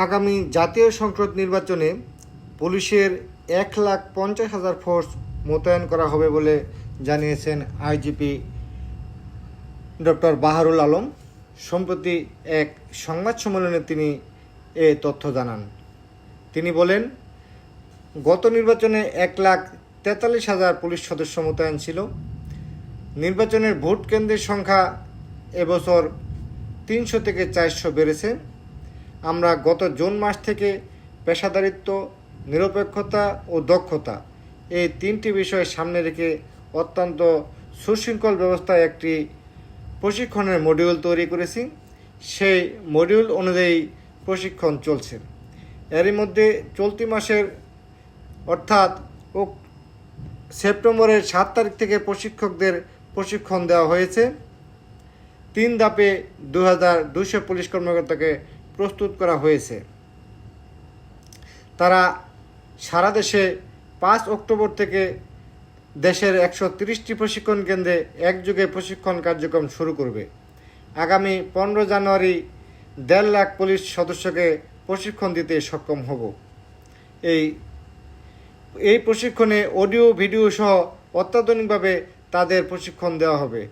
আগামী জাতীয় সংসদ নির্বাচনে পুলিশের এক লাখ পঞ্চাশ হাজার ফোর্স মোতায়েন করা হবে বলে জানিয়েছেন আইজিপি ডক্টর বাহারুল আলম। সম্প্রতি এক সংবাদ সম্মেলনে তিনি এ তথ্য জানান। তিনি বলেন, গত নির্বাচনে এক লাখ তেতাল্লিশ হাজার পুলিশ সদস্য মোতায়েন ছিল। নির্বাচনের ভোট কেন্দ্রের সংখ্যা এবছর তিনশো থেকে চারশো বেড়েছে। আমরা গত জুন মাস থেকে পেশাদারিত্ব, নিরপেক্ষতা ও দক্ষতা এই তিনটি বিষয় সামনে রেখে অত্যন্ত সুশৃঙ্খল ব্যবস্থায় একটি প্রশিক্ষণের মডিউল তৈরি করেছি। সেই মডিউল অনুযায়ী প্রশিক্ষণ চলছে। এরই মধ্যে চলতি মাসের, অর্থাৎ ও সেপ্টেম্বরের সাত তারিখ থেকে প্রশিক্ষকদের প্রশিক্ষণ দেওয়া হয়েছে। তিন ধাপে দু হাজার দুশো পুলিশ কর্মকর্তাকে প্রস্তুত করা হয়েছে। তারা সারা দেশে পাঁচ অক্টোবর থেকে দেশের একশো তিরিশটি প্রশিক্ষণ কেন্দ্রে একযোগে প্রশিক্ষণ কার্যক্রম শুরু করবে। আগামী পনেরো জানুয়ারি দেড় লাখ পুলিশ সদস্যকে প্রশিক্ষণ দিতে সক্ষম হব। এই এই প্রশিক্ষণে অডিও, ভিডিও সহ অত্যাধুনিকভাবে তাদের প্রশিক্ষণ দেওয়া হবে।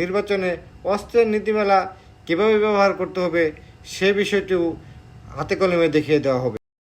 নির্বাচনে অস্ত্রের নীতিমালা কীভাবে ব্যবহার করতে হবে সে বিষয়টিও হাতে কলমে দেখিয়ে দেওয়া হবে।